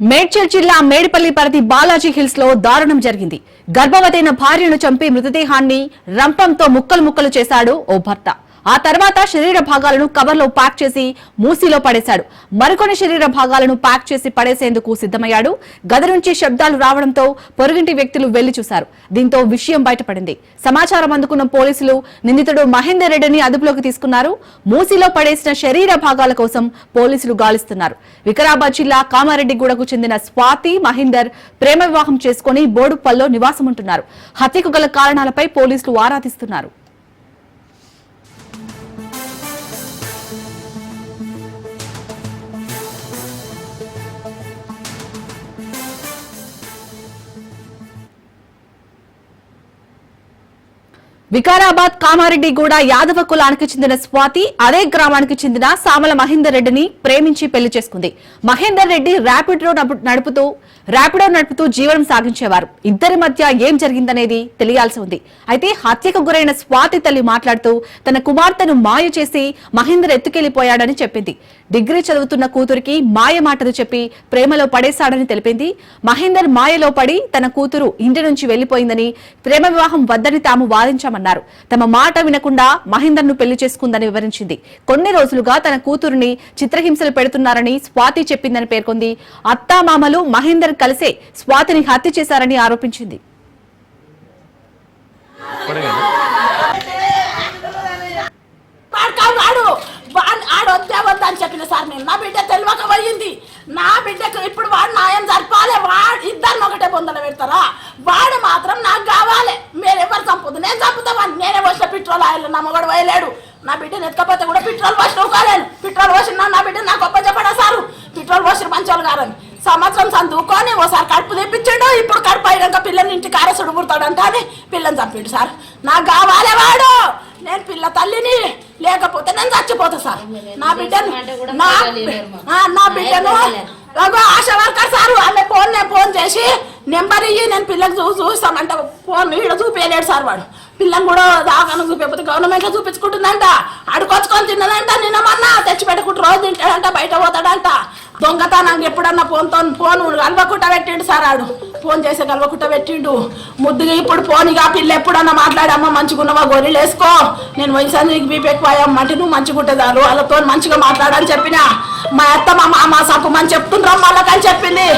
మేడ్చల్ జిల్లా మేడిపల్లి పరిధి బాలాజీ హిల్స్లో దారుణం జరిగింది. గర్భవతైన భార్యను చంపి మృతదేహాన్ని రంపంతో ముక్కలు ముక్కలు చేశాడు ఓ భర్త. ఆ తర్వాత శరీర భాగాలను కవర్లో ప్యాక్ చేసి మూసీలో పడేశాడు. మరికొన్ని శరీర భాగాలను ప్యాక్ చేసి పడేసేందుకు సిద్ధమయ్యాడు. గది నుంచి శబ్దాలు రావడంతో పొరుగింటి వ్యక్తులు వెళ్ళి చూశారు. దీంతో విషయం బయటపడింది. సమాచారం అందుకున్న పోలీసులు నిందితుడు మహేందర్ రెడ్డిని అదుపులోకి తీసుకున్నారు. మూసీలో పడేసిన శరీర భాగాల కోసం పోలీసులు గాలిస్తున్నారు. వికారాబాద్ జిల్లా కామారెడ్డిగూడకు చెందిన స్వాతి మహేందర్ ప్రేమ వివాహం చేసుకుని బోడుపల్లో నివాసముంటున్నారు. హత్యకు గల కారణాలపై పోలీసులు ఆరాధిస్తున్నారు. వికారాబాద్ కామారెడ్డి కూడా యాదవ కులానికి చెందిన స్వాతి అదే గ్రామానికి చెందిన సామల మహేందర్ రెడ్డిని ప్రేమించి పెళ్ళి చేసుకుంది. మహేందర్ రెడ్డి ర్యాపిడో నడుపుతూ ర్యాపిడో నడుపుతూ జీవనం సాగించేవారు. ఇద్దరి మధ్య ఏం జరిగిందనేది తెలియాల్సి ఉంది. అయితే హత్యకు గురైన స్వాతి తల్లి మాట్లాడుతూ తన కుమార్తెను మాయ చేసి మహేందర్ ఎత్తుకెళ్ళిపోయాడని చెప్పింది. డిగ్రీ చదువుతున్న కూతురికి మాయ మాటలు చెప్పి ప్రేమలో పడేశాడని తెలిపింది. మహేందర్ మాయలో పడి తన కూతురు ఇంటి నుంచి వెళ్ళిపోయిందని ప్రేమ వివాహం వద్దని తాము వాదించామన్నారు. తమ మాట వినకుండా మహేందర్ను పెళ్ళి చేసుకుందని వివరించింది. కొన్ని రోజులుగా తన కూతురుని చిత్రహింసలు పెడుతున్నారని స్వాతి చెప్పిందని పేర్కొంది. అత్తామామలు మహేందర్ కలిసే స్వాతిని హత్య చేశారని ఆరోపించింది. వాడు వాడు వాడు ఆడు వద్దే అని చెప్పిన సార్ నేను. నా బిడ్డ తెలియక పోయింది. నా బిడ్డకు ఇప్పుడు వాడు నాయం జరపాలి. వాడు ఇద్దరిని ఒకటే పొందలు పెడతారా? వాడు మాత్రం నాకు కావాలి. మీరు ఎవరు చంపదు నేను చంపుతామని నేనే పోసిన పెట్రోల్ ఆయిల్ నా మొగడు పోయలేడు. నా బిడ్డను ఎత్తుకపోతే కూడా పెట్రోల్ పోసిన ఊకోలేను. పెట్రోల్ పోసిన నా బిడ్డ నాకు గొప్ప చెప్పడా సారు? పెట్రోల్ పోసిన మంచోళ్ళు గారని సంవత్సరం చదువుకొని ఓసారి కడుపు తెప్పించాడు. ఇప్పుడు కడుపు అయినాక పిల్లని ఇంటికి అరసుడు పుడతాడంట అని పిల్లని చంపిండు సార్. నాకు కావాలి వాడు. నేను పిల్ల తల్లిని. లేకపోతే నేను చచ్చిపోతా సార్. నా బిడ్డను నా బిడ్డను అగో ఆశా వర్కర్ సారు ఆమె ఫోన్ నేను ఫోన్ చేసి నెంబర్ ఇయ్యి నేను పిల్లకి చూ చూస్తామంట ఫోన్ ఈడ చూపించలేడు సార్ వాడు. పిల్లని కూడా దాకాను చూపించకపోతే గవర్నమెంట్లో చూపించుకుంటుందంట. అడుకొచ్చుకొని తిన్నదంట. నిన్న మొన్న తెచ్చి రోజు తింటాడంట బయట పోతాడంట. దొంగతనం ఎప్పుడన్నా ఫోన్తో ఫోన్ కలవకుట్ట పెట్టిండు సార్ ఆడు. ఫోన్ చేసే కలవకుట్ట పెట్టిండు. ముద్దుగా ఇప్పుడు ఫోన్ ఇక పిల్ల ఎప్పుడన్నా మాట్లాడమ్మా మంచిగున్నవా? గొర్రెలు వేసుకో. నేను వయసు నీకు బీపీ ఎక్కువ అంటే నువ్వు మంచిగా చాలు. వాళ్ళతో మంచిగా మాట్లాడని చెప్పిన. మా అత్త మా మామ సప్పు మంచి చెప్తుండ్రాం వాళ్ళకని చెప్పింది.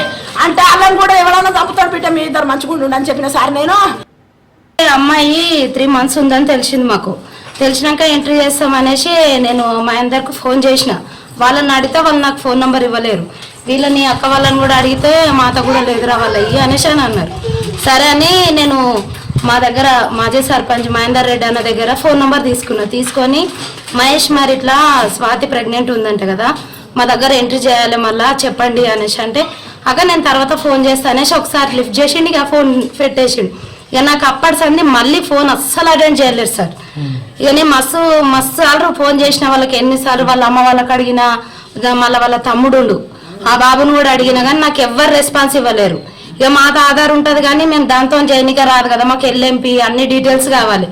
అంటే వాళ్ళని కూడా ఎవరైనా చంపుతాడు బిడ్డ మీ ఇద్దరు మంచిగా ఉండు అని చెప్పిన సార్ నేను. అమ్మాయి త్రీ మంత్స్ ఉందని తెలిసింది మాకు. తెలిసినాక ఎంట్రీ చేస్తామనేసి నేను మా అందరికి ఫోన్ చేసిన. వాళ్ళని అడిగితే వాళ్ళు నాకు ఫోన్ నెంబర్ ఇవ్వలేరు. వీళ్ళని అక్క వాళ్ళని కూడా అడిగితే మాతో కూడా లేదురా వాళ్ళయ్యి అనేసి అని అన్నారు. సరే అని నేను మా దగ్గర మాజీ సర్పంచ్ మహేందర్ రెడ్డి అన్న దగ్గర ఫోన్ నెంబర్ తీసుకున్నా. తీసుకొని మహేష్ మరి ఇట్లా స్వాతి ప్రెగ్నెంట్ ఉందంట కదా మా దగ్గర ఎంట్రీ చేయాలి మళ్ళా చెప్పండి అనేసి అంటే అక్క నేను తర్వాత ఫోన్ చేస్తా అనేసి ఒకసారి లిఫ్ట్ చేసిండు ఇక ఫోన్ పెట్టేసిండు. ఇక నాకు అప్పటి సంది మళ్ళీ ఫోన్ అస్సలు అటెండ్ చేయలేదు సార్. ఇక నేను మస్తు మస్తు సార్లు ఫోన్ చేసిన వాళ్ళకి ఎన్నిసార్లు వాళ్ళ అమ్మ వాళ్ళకి అడిగినా ఇక మళ్ళీ వాళ్ళ తమ్ముడు ఆ బాబుని కూడా అడిగినా కానీ నాకు ఎవ్వరు రెస్పాన్స్ ఇవ్వలేరు. ఇక మాతో ఆధార్ ఉంటుంది కానీ మేము దాంతో చేయనిక రాదు కదా మాకు ఎల్ఎంపి అన్ని డీటెయిల్స్ కావాలి.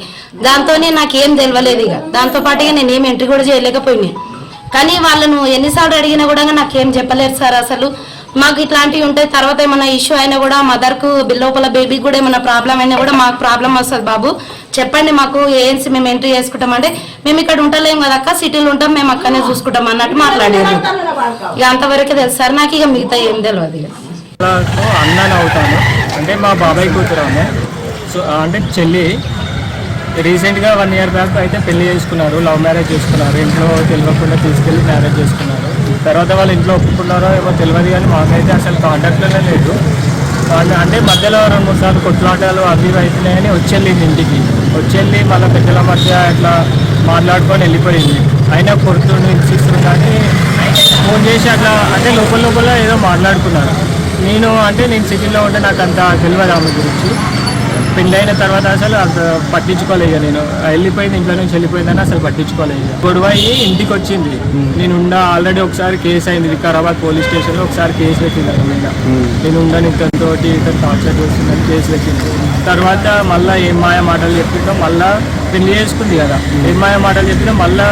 దాంతోనే నాకు ఏం తెలియలేదు ఇక. దాంతో పాటుగా నేను ఏం ఎంట్రీ కూడా చేయలేకపోయినా. కానీ వాళ్ళను ఎన్నిసార్లు అడిగినా కూడా నాకేం చెప్పలేరు సార్ అసలు. మాకు ఇట్లాంటివి ఉంటాయి తర్వాత ఏమైనా ఇష్యూ అయినా కూడా మదర్కు లోపల బేబీకి కూడా ఏమైనా ప్రాబ్లం అయినా కూడా మాకు ప్రాబ్లం వస్తుంది బాబు. చెప్పండి మాకు ఏఎన్సీ మేము ఎంట్రీ చేసుకుంటామంటే మేము ఇక్కడ ఉంటలేము కదా అక్క సిటీలో ఉంటాం మేము అక్కనే చూసుకుంటాం అన్నట్టు మాట్లాడారు ఇక అంతవరకే తెలుసు సార్ నాకు ఇక మిగతా ఏం తెలియదు ఇక. వాళ్ళకు అవుతాను. అంటే మా బాబాయ్ కూతురు ఆమె. సో అంటే చెల్లి. రీసెంట్గా వన్ ఇయర్ బ్యాక్ అయితే పెళ్ళి చేసుకున్నారు లవ్ మ్యారేజ్ చేసుకున్నారు. ఇంట్లో తెలియకుండా తీసుకెళ్ళి మ్యారేజ్ చేసుకున్నారు. తర్వాత వాళ్ళు ఇంట్లో ఒప్పుకున్నారో ఏమో తెలియదు కానీ మాకైతే అసలు కాంటాక్ట్లోనే లేదు. అంటే మధ్యలో రెండు మూడు సార్లు కొట్లాటలు అవి ఇవి అవుతున్నాయని వచ్చేళ్ళింది ఇంటికి. వచ్చేళ్ళి మళ్ళీ పెద్దల మధ్య ఇట్లా మాట్లాడుకొని వెళ్ళిపోయింది. అయినా కొడుతుండు ఇచ్చిస్తుంది కానీ ఫోన్ చేసి అట్లా అంటే లోపల లోపల ఏదో మాట్లాడుకున్నారు. నేను అంటే నేను సిటీలో ఉంటే నాకు అంత తెలియదు ఆమె గురించి. పెళ్ళి అయిన తర్వాత అసలు పట్టించుకోలేదు నేను. వెళ్ళిపోయింది ఇంట్లో నుంచి వెళ్ళిపోయిందని అసలు పట్టించుకోలేదు. గొడవ అయ్యి ఇంటికి వచ్చింది నేను ఉండ ఆల్రెడీ ఒకసారి కేసు అయింది వికారాబాద్ పోలీస్ స్టేషన్లో ఒకసారి కేసు పెట్టింది అక్కడ మీద. నేను ఉండని ఇతనితో ఇతను టార్చర్ చేస్తుందని కేసు పెట్టింది. తర్వాత మళ్ళీ ఏం మాయ మాటలు చెప్పిందో మళ్ళీ పెళ్ళి చేసుకుంది కదా. ఏం మాయ మాటలు చెప్పినా మళ్ళీ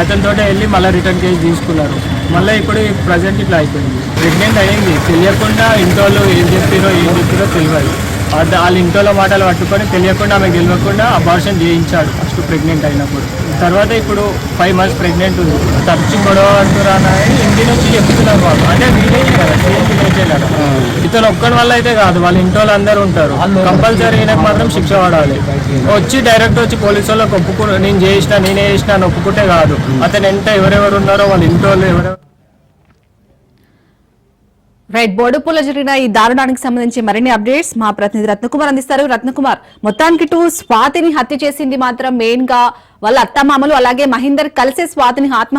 అతనితో వెళ్ళి మళ్ళీ రిటర్న్ కేసు తీసుకున్నారు. మళ్ళీ ఇప్పుడు ప్రజెంట్ ఇట్లా అయిపోయింది. ప్రెగ్నెంట్ అయ్యింది తెలియకుండా ఇంట్లో ఏం చెప్పారో ఏం చెప్పారో తెలియదు. వాళ్ళ ఇంట్లో మాటలు పట్టుకొని తెలియకుండా ఆమె గెలవకుండా అబార్షన్ చేయించాడు ఫస్ట్ ప్రెగ్నెంట్ అయినప్పుడు. తర్వాత ఇప్పుడు ఫైవ్ మంత్స్ ప్రెగ్నెంట్ ఉంది. తరచు గొడవ అంటున్నాను ఇంటి నుంచి చెప్తున్నారు వాళ్ళు. అంటే విలేజ్ కదా సేమ్ విలేజే కదా. ఇతను ఒక్కడి వల్ల అయితే కాదు వాళ్ళ ఇంట్లో వాళ్ళు అందరూ ఉంటారు. కంపల్సరీ ఈయనకు మాత్రం శిక్ష పడాలి. వచ్చి డైరెక్ట్ వచ్చి పోలీసు వాళ్ళకి ఒప్పుకు నేను చేసిన నేనే చేసిన అని ఒప్పుకుంటే కాదు. అతను ఎంత ఎవరెవరు ఉన్నారో వాళ్ళ ఇంట్లో వాళ్ళు ఎవరెవరు రైట్ బోడుపులో జరిగిన ఈ దారుణానికి సంబంధించి మరిన్ని అప్డేట్స్ మా ప్రతినిధి రత్నకుమార్ అందిస్తారు. రత్నకుమార్ మొత్తానికి ఇటు స్వాతిని హత్య చేసింది మాత్రం మెయిన్గా వాళ్ళ అత్తమామలు అలాగే మహేందర్ కలిసే స్వాతిని ఆత్మ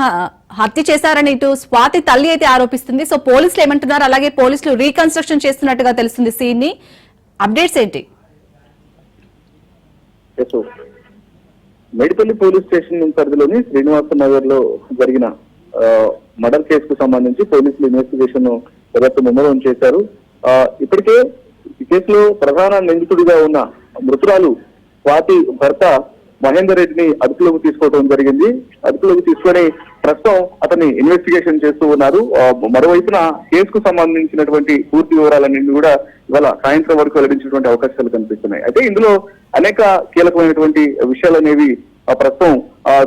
హత్య చేశారని ఇటు స్వాతి తల్లి అయితే ఆరోపిస్తుంది. సో పోలీసులు ఏమంటున్నారు? అలాగే పోలీసులు రీకన్స్ట్రక్షన్ చేస్తున్నట్టుగా తెలుస్తుంది సీన్ని అప్డేట్స్ ఏంటి? మేడిపల్లి పోలీస్ స్టేషన్ పరిధిలోని శ్రీనివాస నగర్లో జరిగిన మర్డర్ కేసుకు సంబంధించి పోలీసులు ఇన్వెస్టిగేషన్ ఎవరితో ముమ్మరం చేశారు. ఇప్పటికే ఈ కేసులో ప్రధాన నిందితుడిగా ఉన్న మృతురాలు స్వాతి భర్త మహేందర్ రెడ్డిని అదుపులోకి తీసుకోవడం జరిగింది. అదుపులోకి తీసుకొని ప్రస్తుతం అతన్ని ఇన్వెస్టిగేషన్ చేస్తూ ఉన్నారు. మరోవైపున కేసుకు సంబంధించినటువంటి పూర్తి వివరాలన్నింటినీ కూడా ఇవాళ సాయంత్రం వరకు వెల్లడించినటువంటి అవకాశాలు కనిపిస్తున్నాయి. అయితే ఇందులో అనేక కీలకమైనటువంటి విషయాలు అనేవి ఆ, ప్రస్తుతం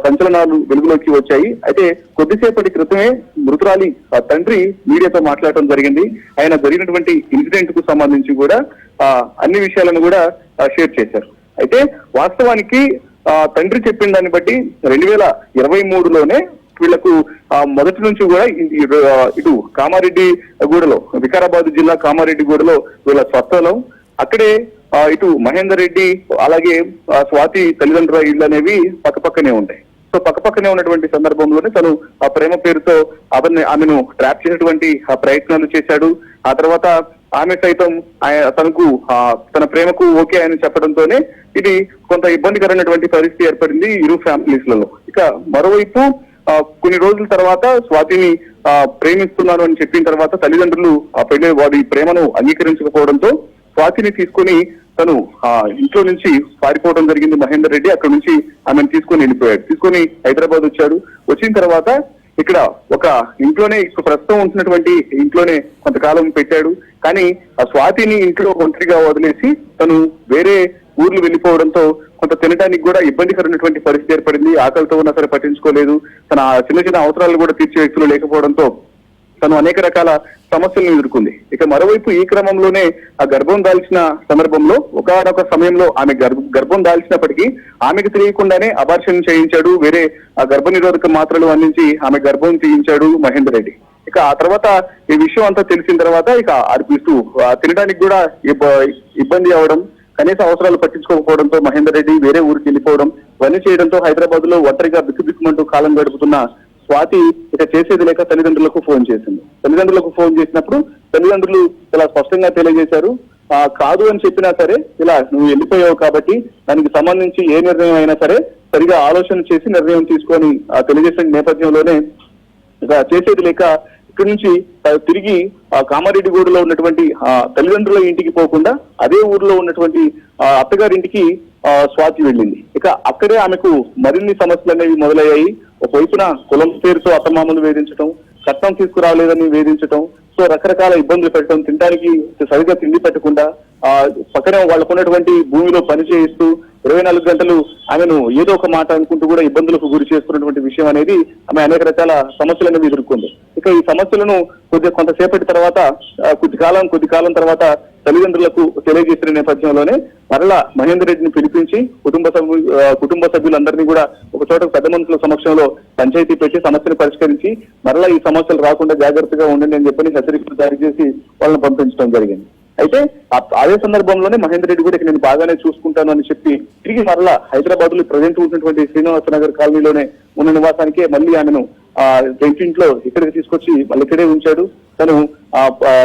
సంచలనాలు వెలుగులోకి వచ్చాయి. అయితే కొద్దిసేపటి క్రితమే మృతురాలి ఆ, తండ్రి మీడియాతో మాట్లాడటం జరిగింది. ఆయన జరిగినటువంటి ఇన్సిడెంట్కు సంబంధించి కూడా అన్ని విషయాలను కూడా షేర్ చేశారు. అయితే వాస్తవానికి ఆ, తండ్రి చెప్పిన దాన్ని బట్టి రెండు వేల ఇరవై మూడులోనే వీళ్ళకు ఆ, మొదటి నుంచి కూడా ఇటు కామారెడ్డి గూడలో వికారాబాద్ జిల్లా కామారెడ్డి గూడలో వీళ్ళ స్వస్థలం అక్కడే ఇటు మహేందర్ రెడ్డి అలాగే ఆ, స్వాతి తల్లిదండ్రుల ఇళ్ళు అనేవి పక్కపక్కనే ఉంటాయి. సో పక్కపక్కనే ఉన్నటువంటి సందర్భంలోనే తను ఆ ప్రేమ పేరుతో అతన్ని ఆమెను ట్రాప్ చేసినటువంటి ఆ ప్రయత్నాలు చేశాడు. ఆ తర్వాత ఆమె సైతం ఆయ- తనకు ఆ, తన ప్రేమకు ఓకే అని చెప్పడంతోనే ఇది కొంత ఇబ్బందికరమైనటువంటి పరిస్థితి ఏర్పడింది ఇరు ఫ్యామిలీస్లలో ఇక మరోవైపు కొన్ని రోజుల తర్వాత స్వాతిని ఆ, ప్రేమిస్తున్నాను అని చెప్పిన తర్వాత తల్లిదండ్రులు ఆ పెళ్ళి వారి ప్రేమను అంగీకరించకపోవడంతో స్వాతిని తీసుకొని తను ఆ ఇంట్లో నుంచి పారిపోవడం జరిగింది మహేందర్ రెడ్డి. అక్కడ నుంచి ఆమెను తీసుకొని వెళ్ళిపోయాడు. తీసుకొని హైదరాబాద్ వచ్చాడు. వచ్చిన తర్వాత ఇక్కడ ఒక ఇంట్లోనే ప్రస్తుతం ఉంటున్నటువంటి ఇంట్లోనే కొంతకాలం పెట్టాడు. కానీ ఆ స్వాతిని ఇంట్లో ఒంటరిగా వదిలేసి తను వేరే ఊర్లు వెళ్ళిపోవడంతో కొంత తినడానికి కూడా ఇబ్బందికరమైనటువంటి పరిస్థితి ఏర్పడింది. ఆకలితో ఉన్నా సరే పట్టించుకోలేదు. తన ఆ చిన్న చిన్న అవసరాలు కూడా తీర్చే వ్యక్తులు లేకపోవడంతో తను అనేక రకాల సమస్యలను ఎదుర్కొంది. ఇక మరోవైపు ఈ క్రమంలోనే ఆ గర్భం దాల్చిన సందర్భంలో ఒకనొక సమయంలో ఆమె గర్భం దాల్చినప్పటికీ ఆమెకు తెలియకుండానే అబార్షన్ చేయించాడు. వేరే ఆ గర్భ నిరోధక మాత్రలు అందించి ఆమె గర్భం తీయించాడు మహేందర్ రెడ్డి. ఇక ఆ తర్వాత ఈ విషయం అంతా తెలిసిన తర్వాత ఇక అర్పిస్తూ తినడానికి కూడా ఇబ్బ- ఇబ్బంది అవడం కనీస అవసరాలు పట్టించుకోకపోవడంతో మహేందర్ రెడ్డి వేరే ఊరికి వెళ్ళిపోవడం ఇవన్నీ చేయడంతో హైదరాబాద్లో ఒంటరిగా బిక్కుబిక్కుమంటూ కాలం గడుపుతున్న స్వాతి ఇక చేసేది లేక తల్లిదండ్రులకు ఫోన్ చేసింది. తల్లిదండ్రులకు ఫోన్ చేసినప్పుడు తల్లిదండ్రులు ఇలా స్పష్టంగా తెలియజేశారు. ఆ కాదు అని చెప్పినా సరే ఇలా నువ్వు వెళ్ళిపోయావు కాబట్టి దానికి సంబంధించి ఏ నిర్ణయం అయినా సరే సరిగా ఆలోచన చేసి నిర్ణయం తీసుకొని ఆ తెలియజేసిన నేపథ్యంలోనే ఇక చేసేది లేక ఇక్కడి నుంచి తిరిగి ఆ కామారెడ్డిగూడలో ఉన్నటువంటి ఆ, తల్లిదండ్రుల ఇంటికి పోకుండా అదే ఊర్లో ఉన్నటువంటి ఆ, అత్తగారింటికి స్వాతి వెళ్ళింది. ఇక అక్కడే ఆమెకు మరిన్ని సమస్యలు అనేవి మొదలయ్యాయి. ఒకవైపున కులం పేరుతో అత్తమామలు వేధించడం కట్నం తీసుకురాలేదని వేధించడం సో రకరకాల ఇబ్బందులు పెట్టడం తినడానికి సరిగ్గా తిండి పెట్టకుండా ఆ పక్కనే వాళ్ళకు ఉన్నటువంటి భూమిలో పని చేయిస్తూ ఇరవై నాలుగు గంటలు ఆమెను ఏదో ఒక మాట అనుకుంటూ కూడా ఇబ్బందులకు గురి చేస్తున్నటువంటి విషయం అనేది ఆమె అనేక రకాల సమస్యలను ఎదుర్కొంది. ఇక ఈ సమస్యలను కొద్ది కొంతసేపటి తర్వాత కొద్ది కాలం కొద్ది కాలం తర్వాత తల్లిదండ్రులకు తెలియజేసిన నేపథ్యంలోనే మరలా మహేందర్ రెడ్డిని పిలిపించి కుటుంబ సభ్యు కుటుంబ సభ్యులందరినీ కూడా ఒక చోట పెద్ద మనుషుల సమక్షంలో పంచాయతీ పెట్టి సమస్యను పరిష్కరించి మరలా ఈ సమస్యలు రాకుండా జాగ్రత్తగా ఉండండి అని చెప్పని హెచ్చరికలు జారీ చేసి వాళ్ళని పంపించడం జరిగింది. అయితే అదే సందర్భంలోనే మహేందర్ రెడ్డి కూడా ఇక నేను బాగానే చూసుకుంటాను అని చెప్పి తిరిగి మరలా హైదరాబాద్లో ప్రజెంట్ ఉన్నటువంటి శ్రీనివాస నగర్ కాలనీలోనే ఉన్న నివాసానికే మళ్ళీ ఆమెను ఆ ఇంట్లో ఇక్కడికి తీసుకొచ్చి మళ్ళీ ఇక్కడే ఉంచాడు. తను ఆ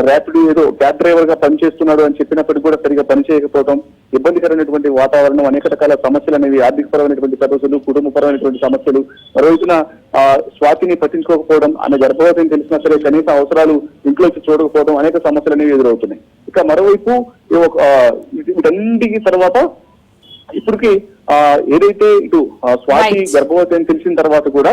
ర్యాపిడ్ ఏదో క్యాబ్ డ్రైవర్గా పనిచేస్తున్నాడు అని చెప్పినప్పటికీ కూడా సరిగా పని చేయకపోవడం ఇబ్బందికరమైనటువంటి వాతావరణం అనేక రకాల సమస్యలు అనేవి ఆర్థికపరమైనటువంటి సమస్యలు కుటుంబపరమైనటువంటి సమస్యలు మరోవైపున ఆ స్వాతిని పట్టించుకోకపోవడం ఆమె గర్భవతిని తెలిసినా సరే కనీస అవసరాలు ఇంట్లోకి చూడకపోవడం అనేక సమస్యలు అనేవి ఎదురవుతున్నాయి. ఇక మరోవైపు వీటన్నిటికీ తర్వాత ఇప్పటికి ఆ ఏదైతే ఇటు స్వాతి. గర్భవతి అని తెలిసిన తర్వాత కూడా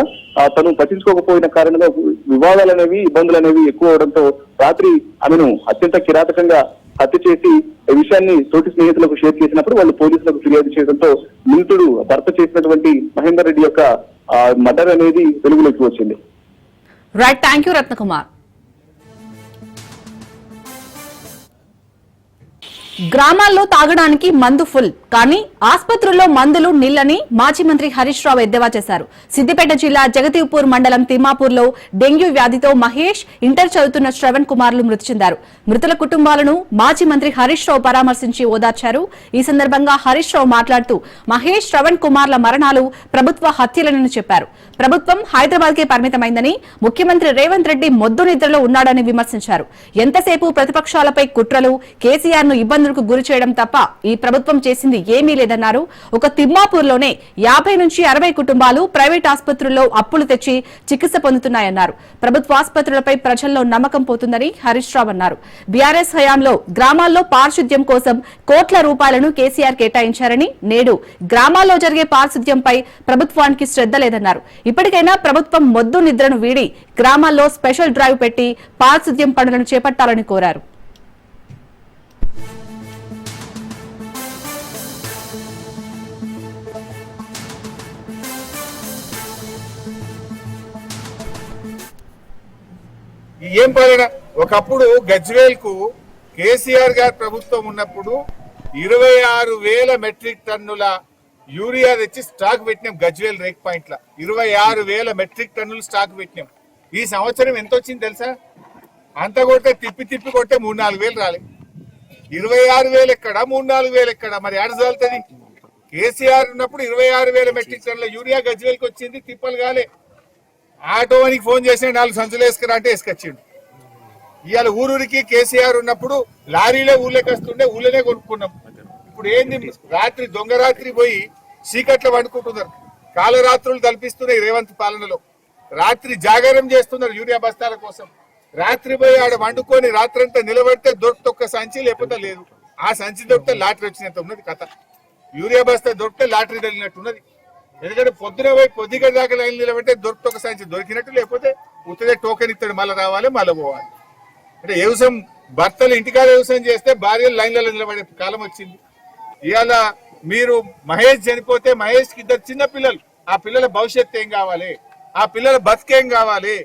తను పట్టించుకోకపోయిన కారణంగా వివాదాలు అనేవి ఇబ్బందులు అనేవి ఎక్కువ అవడంతో రాత్రి ఆమెను అత్యంత కిరాతకంగా హత్య చేసి ఈ విషయాన్ని తోటి స్నేహితులకు షేర్ చేసినప్పుడు వాళ్ళు పోలీసులకు ఫిర్యాదు చేయడంతో మృతుడు భర్త చేసినటువంటి మహేందర్ రెడ్డి యొక్క మర్డర్ అనేది వెలుగులోకి వచ్చింది. రైట్ థ్యాంక్ యూ రత్నకుమార్ గ్రామాల్లో తాగడానికి మందు ఫుల్ కానీ ఆసుపత్రుల్లో మందులు నీళ్ళని మాజీ మంత్రి హరీష్ రావు ఎద్దేవా చేశారు. సిద్దిపేట జిల్లా జగతీపూర్ మండలం తిమ్మాపూర్లో డెంగ్యూ వ్యాధితో మహేష్ ఇంటర్ చదువుతున్న శ్రవణ్ కుమార్లు మృతి చెందారు. మృతుల కుటుంబాలను మాజీ మంత్రి హరీష్ రావు పరామర్శించి ఓదార్చారు. ఈ సందర్భంగా హరీష్ రావు మాట్లాడుతూ మహేష్ శ్రవణ్ కుమార్ల మరణాలు ప్రభుత్వ హత్యలనని చెప్పారు. ప్రభుత్వం హైదరాబాద్ కే పరిమితమైందని ముఖ్యమంత్రి రేవంత్ రెడ్డి మొద్దు నిద్రలో ఉన్నాడని విమర్శించారు. ఎంతసేపు ప్రతిపక్షాలపై కుట్రలు కేసీఆర్ను ఇబ్బందులు ఇబ్బందులకు గురి చేయడం తప్ప ఈ ప్రభుత్వం చేసింది ఏమీ లేదన్నారు. ఒక తిమ్మాపూర్లోనే యాభై నుంచి అరవై కుటుంబాలు ప్రైవేట్ ఆసుపత్రుల్లో అప్పులు తెచ్చి చికిత్స పొందుతున్నాయన్నారు. ప్రభుత్వ ఆసుపత్రులపై ప్రజల్లో నమ్మకం పోతుందని హరీష్ రావు అన్నారు. బీఆర్ఎస్ హయాంలో గ్రామాల్లో పారిశుద్ధ్యం కోసం కోట్ల రూపాయలను కేసీఆర్ కేటాయించారని నేడు గ్రామాల్లో జరిగే పారిశుద్ధ్యంపై ప్రభుత్వానికి శ్రద్ధ లేదన్నారు. ఇప్పటికైనా ప్రభుత్వం మొద్దు నిద్రను వీడి గ్రామాల్లో స్పెషల్ డ్రైవ్ పెట్టి పారిశుద్ధ్యం పనులను చేపట్టాలని కోరారు. ఏం పాలన? ఒకప్పుడు గజ్వేల్కు కేసీఆర్ గారి ప్రభుత్వం ఉన్నప్పుడు ఇరవై ఆరు వేల మెట్రిక్ టన్నుల యూరియా తెచ్చి స్టాక్ పెట్టినాం గజ్వేల్ రేక్ పాయింట్ లా ఇరవై ఆరు వేల మెట్రిక్ టన్నులు స్టాక్ పెట్టినాం. ఈ సంవత్సరం ఎంత వచ్చింది తెలుసా? అంత కొట్టే తిప్పి తిప్పి కొట్టే మూడు నాలుగు వేలు రాలే. ఇరవై ఆరు వేలు ఎక్కడ? మూడు నాలుగు వేలు ఎక్కడ? మరి ఆడ చాలుతుంది కేసీఆర్ ఉన్నప్పుడు ఇరవై ఆరు వేల మెట్రిక్ టన్నుల యూరియా గజ్వేల్కి వచ్చింది తిప్పలు కాలే. ఆటో ఫోన్ చేసి నాలుగు సంచులు వేసుకురా అంటే వేసుకొచ్చిండు. ఇవాళ ఊరూరికి కేసీఆర్ ఉన్నప్పుడు లారీలే ఊళ్ళోకి వస్తుండే ఊళ్ళోనే కొనుక్కున్నాం. ఇప్పుడు ఏంది? రాత్రి దొంగ రాత్రి పోయి చీకట్లో వండుకుంటున్నారు కాలరాత్రులు కల్పిస్తున్నాయి రేవంత్ పాలనలో. రాత్రి జాగారం చేస్తున్నారు యూరియా బస్తాల కోసం. రాత్రి పోయి ఆడ వండుకొని రాత్రంతా నిలబడితే దొరికితే ఒక్క సంచి లేకపోతే లేదు. ఆ సంచి దొరికితే లాటరీ వచ్చినంత ఉన్నది కథ. యూరియా బస్తా దొరికితే లాటరీ తగిలినట్టున్నది. ఎందుకంటే పొద్దున పోయి కొద్దిగా దాకా లైన్ నిలబెట్టే దొరికి ఒక సాయం దొరికినట్టు లేకపోతే ఉత్తదే టోకెన్ ఇస్తాడు మళ్ళీ రావాలి మళ్ళీ పోవాలి. అంటే వ్యవసాయం భర్తలు ఇంటికాడ వ్యవసాయం చేస్తే భార్యలు లైన్లలో నిలబడే కాలం వచ్చింది. ఇవాళ మీరు మహేష్ చనిపోతే మహేష్కి ఇద్దరు చిన్న పిల్లలు ఆ పిల్లల భవిష్యత్తు ఏం కావాలి? ఆ పిల్లల బతికేం కావాలి?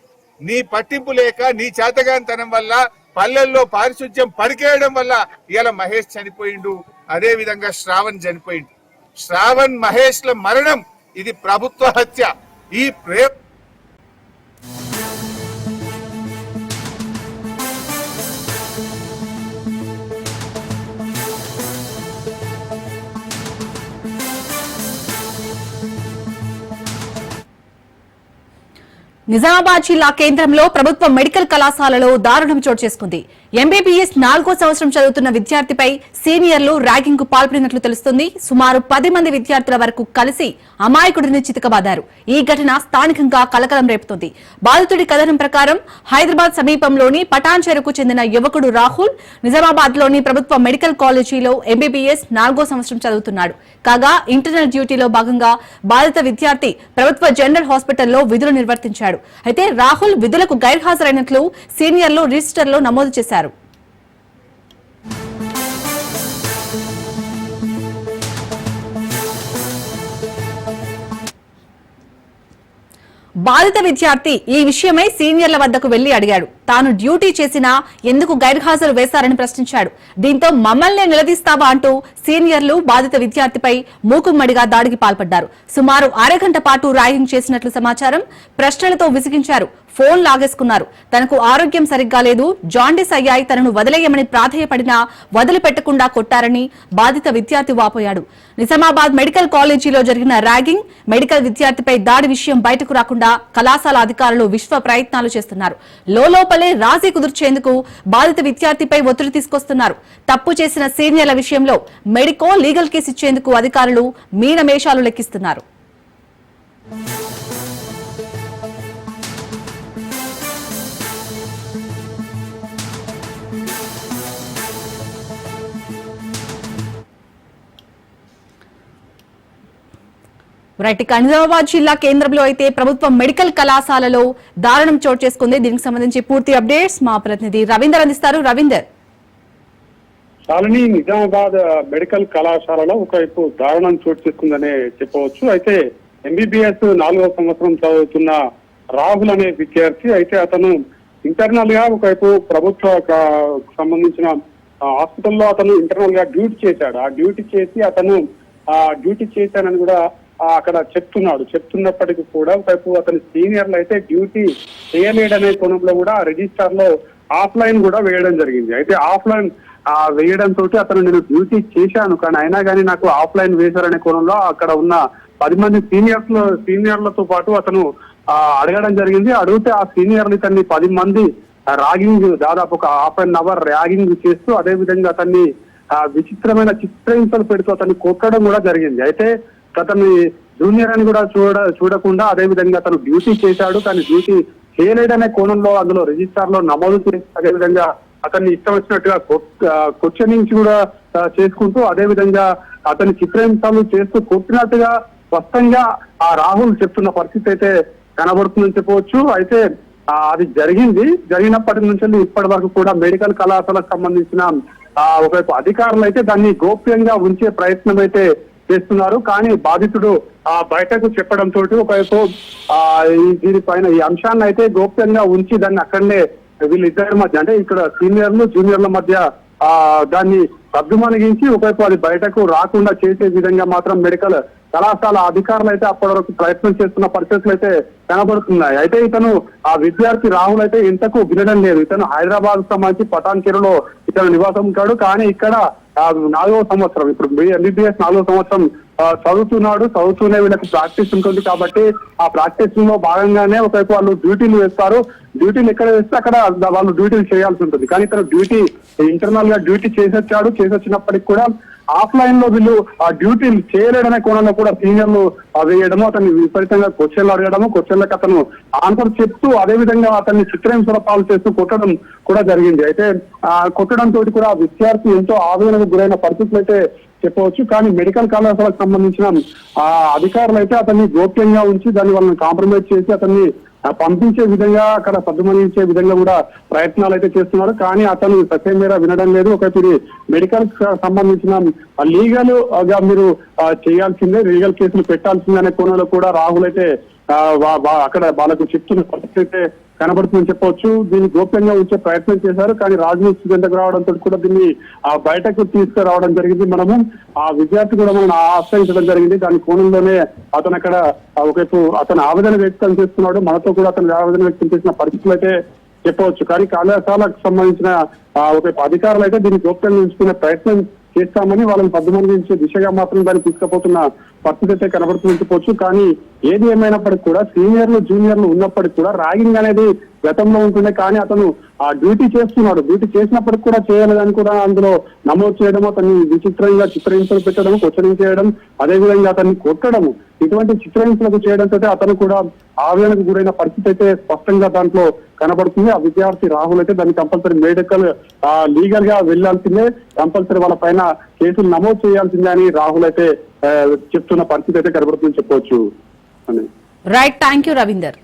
నీ పట్టింపు లేక నీ చేతగానితనం వల్ల పల్లెల్లో పారిశుధ్యం పరికేయడం వల్ల ఇవాళ మహేష్ చనిపోయిండు అదే విధంగా శ్రావణ్ చనిపోయిండు. శ్రావణ్ మహేష్ల మరణం ఇది ప్రభుత్వ హత్య. ఈ ప్రే నిజామాబాద్ జిల్లా కేంద్రంలో ప్రభుత్వ మెడికల్ కళాశాలలో దారుణం చోటు చేసుకుంది. ఎంబీబీఎస్ నాలుగో సంవత్సరం చదువుతున్న విద్యార్థిపై సీనియర్లు ర్యాగింగ్కు పాల్పడినట్లు తెలుస్తుంది. సుమారు పది మంది విద్యార్థుల వరకు కలిసి అమాయకుడిని చితకబాదారు. ఈ ఘటన స్థానికంగా కలకలం రేపుతోంది. బాధితుడి కథనం ప్రకారం హైదరాబాద్ సమీపంలోని పటాన్చెరుకు చెందిన యువకుడు రాహుల్ నిజామాబాద్లోని ప్రభుత్వ మెడికల్ కాలేజీలో ఎంబీబీఎస్ నాలుగో సంవత్సరం చదువుతున్నాడు. కాగా ఇంటర్నల్ డ్యూటీలో భాగంగా బాధిత విద్యార్థి ప్రభుత్వ జనరల్ హాస్పిటల్లో విధులు నిర్వర్తించాడు. అయితే రాహుల్ విధులకు గైర్హాజరైనట్లు సీనియర్లు రిజిస్టర్లో నమోదు చేశారు. బాధిత విద్యార్థి ఈ విషయమై సీనియర్ల వద్దకు వెళ్ళి అడిగాడు. తాను డ్యూటీ చేసినా ఎందుకు గైర్హాజరు వేశారని ప్రశ్నించాడు. దీంతో మమ్మల్నే నిలదీస్తావా అంటూ సీనియర్లు బాధిత విద్యార్థిపై మూకుమ్మడిగా దాడికి పాల్పడ్డారు. సుమారు అరగంట పాటు ర్యాగింగ్ చేసినట్లు సమాచారం ప్రశ్నలతో విసిగించారు. ఫోన్ లాగేసుకున్నారు. తనకు ఆరోగ్యం సరిగ్గా లేదు. జాండీస్ అయ్యాయి. తనను వదిలేయమని ప్రాధేయపడినా వదిలిపెట్టకుండా కొట్టారని బాధిత విద్యార్థి వాపోయాడు. నిజామాబాద్ మెడికల్ కాలేజీలో జరిగిన ర్యాగింగ్ మెడికల్ విద్యార్థిపై దాడి విషయం బయటకు రాకుండా కళాశాల అధికారులు విశ్వ ప్రయత్నాలు చేస్తున్నారు. లోపలే రాజీ కుదుర్చేందుకు బాధిత విద్యార్థిపై ఒత్తిడి తీసుకొస్తున్నారు. తప్పు చేసిన సీనియర్ల విషయంలో మెడికో లీగల్ కేసు ఇచ్చేందుకు అధికారులు మీనమేషాలు లెక్కిస్తున్నారు. రైట్ నిజామాబాద్ జిల్లా కేంద్రంలో అయితే ప్రభుత్వ మెడికల్ కళాశాలలో దారుణం చోటు చేసుకుంది. దీనికి సంబంధించి పూర్తి అప్డేట్స్ మా ప్రతినిధి రవీందర్ అందిస్తారు. రవీందర్. శాలిని నిజామాబాద్ మెడికల్ కళాశాలలో ఒకవైపు దారుణం చోటు చేసుకుందనే చెప్పవచ్చు. అయితే ఎంబీబీఎస్ నాలుగో సంవత్సరం చదువుతున్న రాహుల్ అనే విద్యార్థి అయితే అతను ఇంటర్నల్గా ఒకవైపు ప్రభుత్వ సంబంధించిన హాస్పిటల్లో అతను ఇంటర్నల్గా డ్యూటీ చేశాడు. ఆ డ్యూటీ చేసి అతను ఆ డ్యూటీ చేశానని కూడా అక్కడ చెప్తున్నాడు. చెప్తున్నప్పటికీ కూడా ఒకవైపు అతని సీనియర్లు అయితే డ్యూటీ చేయలేడనే కోణంలో కూడా రిజిస్టర్లో ఆఫ్లైన్ కూడా వేయడం జరిగింది. అయితే ఆఫ్లైన్ ఆ వేయడం తోటి అతను నేను డ్యూటీ చేశాను. కానీ అయినా కానీ నాకు ఆఫ్లైన్ వేశారనే కోణంలో అక్కడ ఉన్న పది మంది సీనియర్స్ సీనియర్లతో పాటు అతను అడగడం జరిగింది. అడిగితే ఆ సీనియర్లు ఇతన్ని పది మంది రాగింగ్ దాదాపు ఒక హాఫ్ అన్ అవర్ ర్యాగింగ్ చేస్తూ అదే విధంగా అతన్ని విచిత్రమైన చిత్రహింసలు పెడుతూ అతన్ని కొట్టడం కూడా జరిగింది. అయితే అతన్ని జూనియర్ అని కూడా చూడ చూడకుండా అదే విధంగా అతను డ్యూటీ చేశాడు. కానీ డ్యూటీ చేయలేడనే కోణంలో అందులో రిజిస్టార్లో నమోదు చేసి అదే విధంగా అతన్ని ఇష్టం వచ్చినట్టుగా క్వశ్చనింగ్స్ కూడా చేసుకుంటూ అదే విధంగా అతని చిత్రహింసలు చేస్తూ కొట్టినట్టుగా స్పష్టంగా ఆ రాహుల్ చెప్తున్న పరిస్థితి అయితే కనబడుతుందని చెప్పవచ్చు. అయితే అది జరిగింది. జరిగినప్పటి నుంచి ఇప్పటి వరకు కూడా మెడికల్ కళాశాలకు సంబంధించిన ఆ, ఒకవైపు అధికారులు అయితే దాన్ని గోప్యంగా ఉంచే ప్రయత్నం అయితే చేస్తున్నారు. కానీ బాధితుడు ఆ బయటకు చెప్పడం తోటి ఒకవైపు ఆ దీనిపైన ఈ అంశాన్ని అయితే గోప్యంగా ఉంచి దాన్ని అక్కడనే వీళ్ళిద్దరి మధ్య అంటే ఇక్కడ సీనియర్లు జూనియర్ల మధ్య ఆ దాన్ని సర్దుమణిగించి ఒకవైపు అది బయటకు రాకుండా చేసే విధంగా మాత్రం మెడికల్ కళాశాల అధికారులు అయితే అప్పటి వరకు ప్రయత్నం చేస్తున్న పరిస్థితులు అయితే కనబడుతున్నాయి. అయితే ఇతను ఆ విద్యార్థి రాహుల్ అయితే ఇంతకు వినడం లేదు. ఇతను హైదరాబాద్ సంబంధించి పటాన్కెరులో ఇతను నివాసం ఉంటాడు. కానీ ఇక్కడ నాలుగవ నాలుగో సంవత్సరం. ఇప్పుడు ఎంబీబీఎస్ నాలుగో సంవత్సరం చదువుతున్నాడు చదువుతూనే వీళ్ళకి ప్రాక్టీస్ ఉంటుంది కాబట్టి ఆ ప్రాక్టీస్లో భాగంగానే ఒకవైపు వాళ్ళు డ్యూటీలు వేస్తారు. డ్యూటీలు ఎక్కడ వేస్తే అక్కడ వాళ్ళు డ్యూటీలు చేయాల్సి ఉంటుంది. కానీ ఇతను డ్యూటీ ఇంటర్నల్గా డ్యూటీ చేసొచ్చాడు చేసొచ్చినప్పటికి కూడా ఆఫ్లైన్లో వీళ్ళు ఆ డ్యూటీలు చేయలేడనే కోణంలో కూడా సీనియర్లు వేయడము అతన్ని విపరీతంగా క్వశ్చన్లు అడగడము క్వశ్చన్లకు అతను ఆన్సర్ చెప్తూ అదే విధంగా అతన్ని చిత్రహింసల పాలు చేస్తూ కొట్టడం కూడా జరిగింది. అయితే ఆ కొట్టడం తోటి కూడా విద్యార్థి ఎంతో ఆవేదనకు గురైన పరిస్థితులు అయితే చెప్పవచ్చు. కానీ మెడికల్ కళాశాలకు సంబంధించిన ఆ అధికారులు అయితే అతన్ని గోప్యంగా ఉంచి దాన్ని వాళ్ళని కాంప్రమైజ్ చేసి అతన్ని పంపించే విధంగా అక్కడ సద్దుమణించే విధంగా కూడా ప్రయత్నాలు అయితే చేస్తున్నారు. కానీ అతను సత్యం మీద వినడం లేదు. ఒకటి మెడికల్కి సంబంధించిన లీగల్గా మీరు చేయాల్సిందే లీగల్ కేసులు పెట్టాల్సిందే అనే కోణంలో కూడా రాహుల్ అయితే అక్కడ వాళ్ళకు చెప్తున్న పరిస్థితి అయితే కనబడుతుందని చెప్పవచ్చు. దీన్ని గోప్యంగా ఉంచే ప్రయత్నం చేశారు. కానీ రాజనీతి చెంతకు రావడంతో కూడా దీన్ని ఆ బయటకు తీసుకురావడం జరిగింది మనము. ఆ విద్యార్థి కూడా మనం ఆశ్రయించడం జరిగింది. దాని కోణంలోనే అతను అక్కడ ఒకవైపు అతను ఆవేదన వ్యక్తం చేస్తున్నాడు. మనతో కూడా అతను ఆవేదన వ్యక్తం చేసిన పరిస్థితులు అయితే చెప్పవచ్చు. కానీ కళాశాలకు సంబంధించిన ఆ, ఒకవైపు అధికారులు అయితే దీన్ని గోప్యంగా ఉంచుకునే ప్రయత్నం చేస్తామని వాళ్ళని పద్దుమందించే దిశగా మాత్రం దాన్ని తీసుకుపోతున్న పరిస్థితి అయితే కనబడుతుందని చెప్పొచ్చు కానీ ఏది ఏమైనప్పటికీ కూడా సీనియర్లు జూనియర్లు ఉన్నప్పటికీ కూడా ర్యాగింగ్ అనేది గతంలో ఉంటుండే కానీ అతను ఆ డ్యూటీ చేస్తున్నాడు. డ్యూటీ చేసినప్పటికి కూడా చేయలేదని కూడా అందులో నమోదు చేయడం అతన్ని విచిత్రంగా చిత్రహింసలు పెట్టడం క్వశ్చనింగ్ చేయడం అదే విధంగా అతన్ని కొట్టడము ఇటువంటి చిత్రహింసలకు చేయడంతో అతను కూడా ఆవేదనకు గురైన పరిస్థితి అయితే స్పష్టంగా దాంట్లో కనబడుతుంది. ఆ విద్యార్థి రాహుల్ అయితే దాన్ని కంపల్సరీ మెడికల్ లీగల్గా వెళ్ళాల్సిందే కంపల్సరీ వాళ్ళ పైన కేసులు నమోదు చేయాల్సిందే అని రాహుల్ అయితే చెప్తున్న పరిస్థితి అయితే కనబడుతుందని చెప్పవచ్చు. అని. Right thank you Ravinder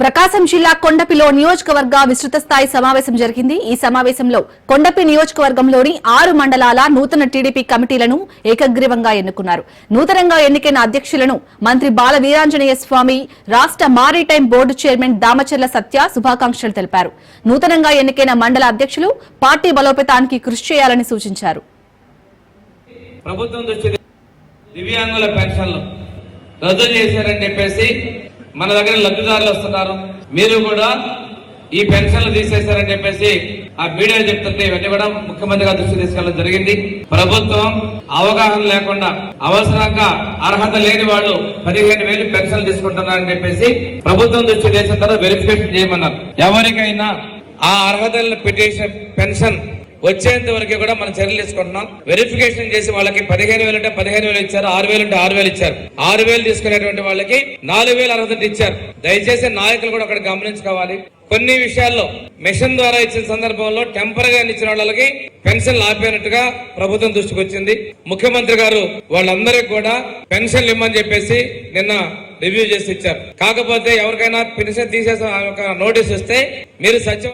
Prakasam జిల్లా కొండపిలో నియోజకవర్గ విస్తృత స్థాయి సమావేశం జరిగింది. ఈ సమావేశంలో కొండపి నియోజకవర్గంలోని ఆరు మండలాల నూతన టీడీపీ కమిటీలను ఏకగ్రీవంగా ఎన్నుకున్నారు. నూతనంగా ఎన్నికైన అధ్యక్షులను మంత్రి బాల వీరాంజనేయ స్వామి రాష్ట maritime board chairman Damacharla Satya శుభాకాంక్షలు తెలిపారు. నూతనంగా ఎన్నికైన మండల అధ్యక్షులు పార్టీ బలోపేతానికి కృషి చేయాలని సూచించారు. ప్రభుత్వం దివ్యాంగుల పెన్షన్లు రద్దు చేశారని చెప్పేసి మన దగ్గర లబ్ధిదారులు వస్తున్నారు. మీరు కూడా ఈ పెన్షన్లు తీసేశారని చెప్పేసి ఆ మీడియా చెప్తుంటే ఇవన్నీ కూడా ముఖ్యమంత్రి దృష్టి తీసుకెళ్ళడం జరిగింది. ప్రభుత్వం అవగాహన లేకుండా అవసరంగా అర్హత లేని వాళ్ళు పదిహేను వేలు పెన్షన్లు తీసుకుంటున్నారని చెప్పేసి ప్రభుత్వం దృష్టి చేసిన తర్వాత వెరిఫికేషన్ చేయమన్నారు. ఎవరికైనా ఆ అర్హతలను పిటిషన్ పెన్షన్ వచ్చేంత వరకు కూడా మనం చర్యలు తీసుకుంటున్నాం. వెరిఫికేషన్ చేసి వాళ్ళకి పదిహేను వేలు అంటే పదిహేను వేలు ఇచ్చారు ఆరు వేలు అంటే ఆరు వేలు ఇచ్చారు. ఆరు వేలు తీసుకునేటువంటి వాళ్ళకి నాలుగు వేలు అర్హత ఇచ్చారు. దయచేసి నాయకులు కూడా అక్కడ గమనించుకోవాలి. కొన్ని విషయాల్లో మిషన్ ద్వారా ఇచ్చిన సందర్భంలో టెంపరగా ఇచ్చిన వాళ్ళకి పెన్షన్లు ఆపేనట్టుగా ప్రభుత్వం దృష్టికి వచ్చింది. ముఖ్యమంత్రి గారు వాళ్ళందరికీ కూడా పెన్షన్లు ఇమ్మని చెప్పేసి నిన్న రివ్యూ చేసి ఇచ్చారు. కాకపోతే ఎవరికైనా పెన్షన్ తీసేసిన ఒక నోటీస్ వస్తే మీరు సచివ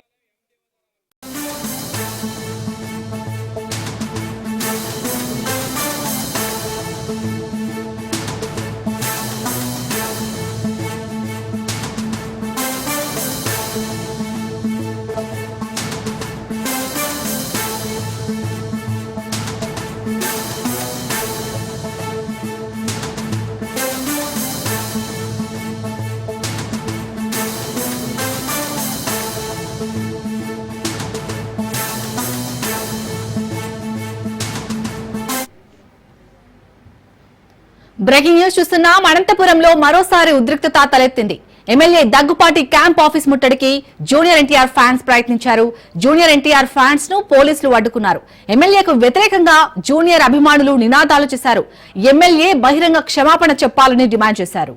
బ్రేకింగ్ న్యూస్ చూస్తున్నాం. అనంతపురంలో మరోసారి ఉద్రిక్తత తలెత్తింది. ఎమ్మెల్యే దగ్గుపాటి క్యాంప్ ఆఫీస్ ముట్టడికి జూనియర్ ఎన్టీఆర్ ఫ్యాన్స్ ప్రయత్నించారు. జూనియర్ ఎన్టీఆర్ ఫ్యాన్స్ను పోలీసులు అడ్డుకున్నారు. ఎమ్మెల్యేకు వ్యతిరేకంగా జూనియర్ అభిమానులు నినాదాలు చేశారు. ఎమ్మెల్యే బహిరంగ క్షమాపణ చెప్పాలని డిమాండ్ చేశారు.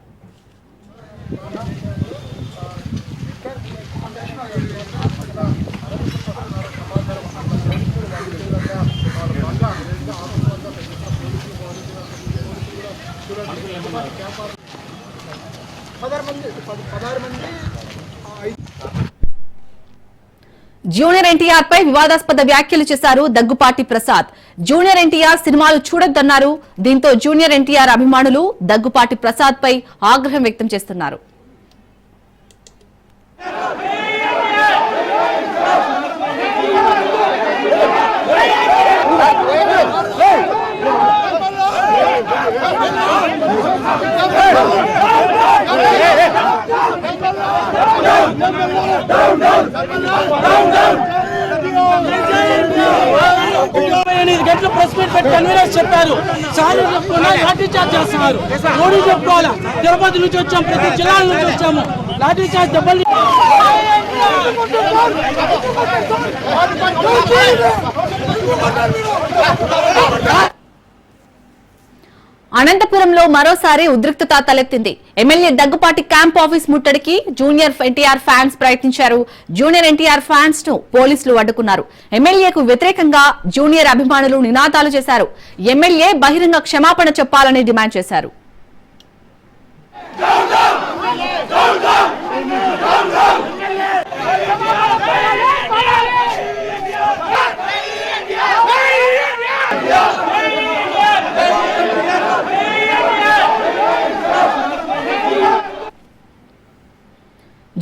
జూనియర్ ఎన్టీఆర్ పై వివాదాస్పద వ్యాఖ్యలు చేశారు దగ్గుపాటి ప్రసాద్. జూనియర్ ఎన్టీఆర్ సినిమాలు చూడొద్దన్నారు. దీంతో జూనియర్ ఎన్టీఆర్ అభిమానులు దగ్గుపాటి ప్రసాద్ పై ఆగ్రహం వ్యక్తం చేస్తున్నారు. ఎనిమిది గంటలు ప్రెస్ మీట్ పెట్టి కన్వీనర్స్ చెప్పారు. సార్లు చెప్తున్నా లాఠీ చార్జ్ చేస్తున్నారు. మోడీ చెప్పుకోవాలా? తిరుపతి నుంచి వచ్చాం ప్రతి జిల్లాల నుంచి వచ్చాము. లాఠీ చార్జ్ దెబ్బలు అనంతపురంలో మరోసారి ఉద్రిక్తత తలెత్తింది ఎమ్మెల్యే దగ్గుపాటి క్యాంప్ ఆఫీస్ ముట్టడికి జూనియర్ ఎన్టీఆర్ ఫ్యాన్స్ ప్రయత్నించారు జూనియర్ ఎన్టీఆర్ ఫ్యాన్స్ను పోలీసులు అడ్డుకున్నారు ఎమ్మెల్యేకు వ్యతిరేకంగా జూనియర్ అభిమానులు నినాదాలు చేశారు ఎమ్మెల్యే బహిరంగ క్షమాపణ చెప్పాలని డిమాండ్ చేశారు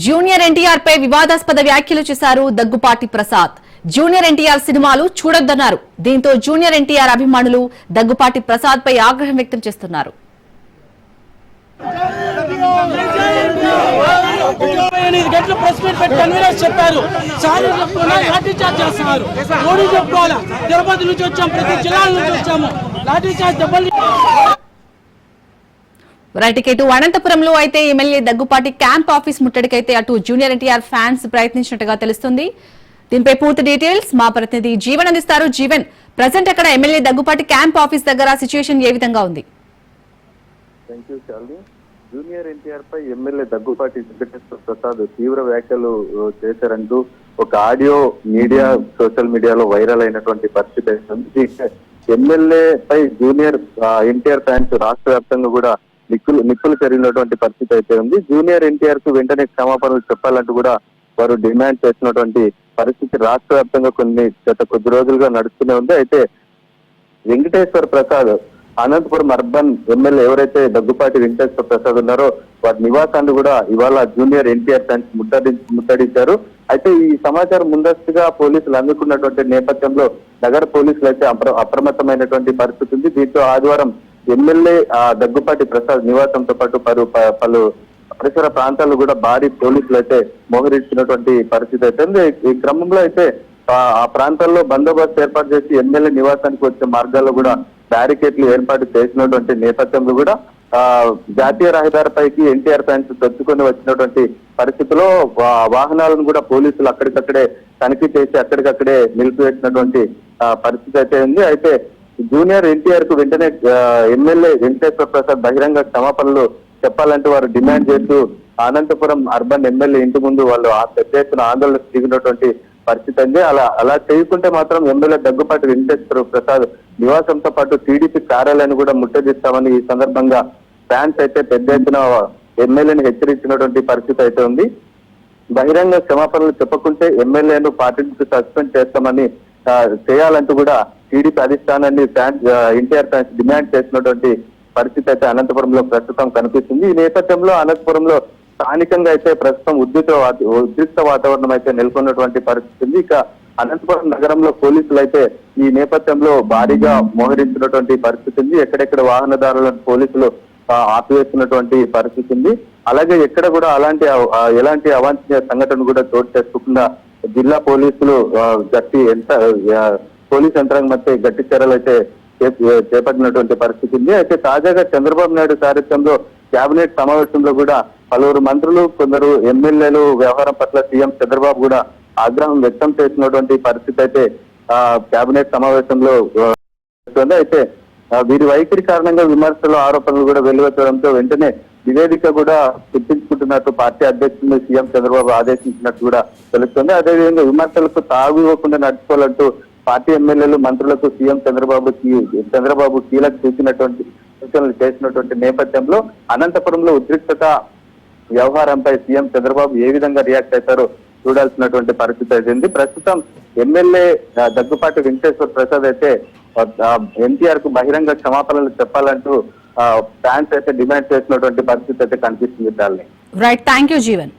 జూనియర్ ఎన్టీఆర్ పై వివాదాస్పద వ్యాఖ్యలు చేశారు దగ్గుపాటి ప్రసాద్. జూనియర్ ఎన్టీఆర్ సినిమాలు చూడొద్దన్నారు. దీంతో జూనియర్ ఎన్టీఆర్ అభిమానులు దగ్గుపాటి ప్రసాద్ పై ఆగ్రహం వ్యక్తం చేస్తున్నారు. ఎనిమిది గంటలు ప్రెస్ మీట్ పెట్టి కన్వీనర్స్ చెప్పారు. సార్లు లాఠీ చార్జ్ చేస్తున్నారు. చెప్పుకోవాలా? తిరుపతి నుంచి ప్రతి జిల్లాల నుంచి వచ్చాము. లాఠీ చార్జ్ దెబ్బలు రైట్ ఇటు అనంతపురంలో అయితే ఎమ్మెల్యే దగ్గుపాటి క్యాంప్ ఆఫీస్ ముట్టడికైతే అటు జూనియర్ ఎన్టీఆర్ ఫ్యాన్స్ ప్రయత్నించినట్టుగా తెలుస్తుంది. దీనిపై పూర్తి డీటెయిల్స్ మా ప్రతినిధి జీవన్ అందిస్తారు. జీవన్ ప్రజెంట్ అక్కడ ఎమ్మెల్యే దగ్గుపాటి క్యాంప్ ఆఫీస్ దగ్గర సిచ్యువేషన్ ఏ విధంగా ఉంది? జూనియర్ ఎన్టీఆర్ పై ఎమ్మెల్యే దగ్గుపాటి వెంకటేశ్వర ప్రసాద్ తీవ్ర వ్యాఖ్యలు చేశారంటూ ఒక ఆడియో మీడియా సోషల్ మీడియాలో వైరల్ అయినటువంటి పరిస్థితి. ఎమ్మెల్యే పై జూనియర్ ఎన్టీఆర్ ఫ్యాన్స్ రాష్ట్ర వ్యాప్తంగా కూడా నిప్పులు నిప్పులు జరిగినటువంటి పరిస్థితి అయితే ఉంది. జూనియర్ ఎన్టీఆర్కు వెంటనే క్షమాపణలు చెప్పాలంటూ కూడా వారు డిమాండ్ చేసినటువంటి పరిస్థితి రాష్ట్ర వ్యాప్తంగా కొన్ని గత కొద్ది రోజులుగా నడుస్తూనే ఉంది. అయితే వెంకటేశ్వర ప్రసాద్ అనంతపురం అర్బన్ ఎమ్మెల్యే ఎవరైతే దగ్గుపాటి వెంకటేశ్వర ప్రసాద్ ఉన్నారో వారి నివాసాన్ని కూడా ఇవాళ జూనియర్ ఎన్టీఆర్ ఫ్యాన్స్ ముట్టడి ముట్టడించారు. అయితే ఈ సమాచారం ముందస్తుగా పోలీసులు అందుకున్నటువంటి నేపథ్యంలో నగర పోలీసులు అయితే అప్ర- అప్రమత్తమైనటువంటి పరిస్థితి ఉంది. దీంతో ఆదివారం ఎమ్మెల్యే ఆ, దగ్గుపాటి ప్రసాద్ నివాసంతో పాటు పలు పలు పరిసర ప్రాంతాల్లో కూడా భారీ పోలీసులు అయితే మోహరించినటువంటి పరిస్థితి అయితే ఉంది. ఈ క్రమంలో అయితే ఆ ప్రాంతాల్లో బందోబస్తు ఏర్పాటు చేసి ఎమ్మెల్యే నివాసానికి వచ్చే మార్గాల్లో కూడా బ్యారికేడ్లు ఏర్పాటు చేసినటువంటి నేపథ్యంలో కూడా ఆ జాతీయ రహదారిపైకి ఎన్టీఆర్ ఫ్యాన్స్ తెచ్చుకొని వచ్చినటువంటి పరిస్థితిలో వాహనాలను కూడా పోలీసులు అక్కడికక్కడే తనిఖీ చేసి అక్కడికక్కడే నిలిపివేసినటువంటి పరిస్థితి అయితే ఉంది. అయితే జూనియర్ ఎన్టీఆర్కు వెంటనే ఎమ్మెల్యే వెంకటేశ్వర ప్రసాద్ బహిరంగ క్షమాపణలు చెప్పాలంటూ వారు డిమాండ్ చేస్తూ అనంతపురం అర్బన్ ఎమ్మెల్యే ఇంటి ముందు వాళ్ళు ఆ పెద్ద ఎత్తున ఆందోళనకు దిగినటువంటి పరిస్థితి అంది అలా అలా చేయకుంటే మాత్రం ఎమ్మెల్యే దగ్గుపాటి వెంకటేశ్వర ప్రసాద్ నివాసంతో పాటు టీడీపీ కార్యాలయాన్ని కూడా ముట్టడిస్తామని ఈ సందర్భంగా ఫ్యాన్స్ అయితే పెద్ద ఎత్తున ఎమ్మెల్యేని హెచ్చరించినటువంటి పరిస్థితి అయితే ఉంది. బహిరంగ క్షమాపణలు చెప్పకుంటే ఎమ్మెల్యేను పార్టీ నుంచి సస్పెండ్ చేస్తామని చేయాలంటూ కూడా టీడీపీ అధిష్టానాన్ని ఫ్యాన్ ఎన్టీఆర్ ఫ్యాన్స్ డిమాండ్ చేసినటువంటి పరిస్థితి అయితే అనంతపురంలో ప్రస్తుతం కనిపిస్తుంది. ఈ నేపథ్యంలో అనంతపురంలో స్థానికంగా అయితే ప్రస్తుతం ఉద్రిక్త ఉద్రిక్త వాతావరణం అయితే నెలకొన్నటువంటి పరిస్థితి ఉంది. ఇక అనంతపురం నగరంలో పోలీసులు అయితే ఈ నేపథ్యంలో భారీగా మోహరించినటువంటి పరిస్థితి ఉంది. ఎక్కడెక్కడ వాహనదారులను పోలీసులు ఆపివేస్తున్నటువంటి పరిస్థితి ఉంది. అలాగే ఎక్కడ కూడా అలాంటి ఎలాంటి అవాంఛనీయ సంఘటన కూడా చోటు చేసుకోకుండా జిల్లా పోలీసులు గట్టి ఎంత పోలీస్ యంత్రాంగం అయితే గట్టి చర్యలు అయితే చే- చేపట్టినటువంటి పరిస్థితి ఉంది. అయితే తాజాగా చంద్రబాబు నాయుడు సారథ్యంలో కేబినెట్ సమావేశంలో కూడా పలువురు మంత్రులు కొందరు ఎమ్మెల్యేలు వ్యవహారం పట్ల సీఎం చంద్రబాబు కూడా ఆగ్రహం వ్యక్తం చేసినటువంటి పరిస్థితి అయితే ఆ కేబినెట్ సమావేశంలో అయితే వీరి వైఖరి కారణంగా విమర్శలు ఆరోపణలు కూడా వెలువెత్తడంతో వెంటనే నివేదిక కూడా తెప్పించుకుంటున్నట్టు పార్టీ అధ్యక్షులు సీఎం చంద్రబాబు ఆదేశించినట్టు కూడా తెలుస్తుంది. అదేవిధంగా విమర్శలకు తాగు ఇవ్వకుండా నడుచుకోవాలంటూ పార్టీ ఎమ్మెల్యేలు మంత్రులకు సీఎం చంద్రబాబు చంద్రబాబు కీలక చూసినటువంటి సూచనలు చేసినటువంటి నేపథ్యంలో అనంతపురంలో ఉద్రిక్తత వ్యవహారంపై సీఎం చంద్రబాబు ఏ విధంగా రియాక్ట్ అవుతారో చూడాల్సినటువంటి పరిస్థితి అయితే ప్రస్తుతం ఎమ్మెల్యే దగ్గుపాటి వెంకటేశ్వర ప్రసాద్ అయితే ఎన్టీఆర్కు బహిరంగ క్షమాపణలు చెప్పాలంటూ బ్యాంక్స్ అయితే డిమాండ్ చేసినటువంటి పరిస్థితి అయితే కనిపిస్తుంది దాన్ని. Right thank you Jeevan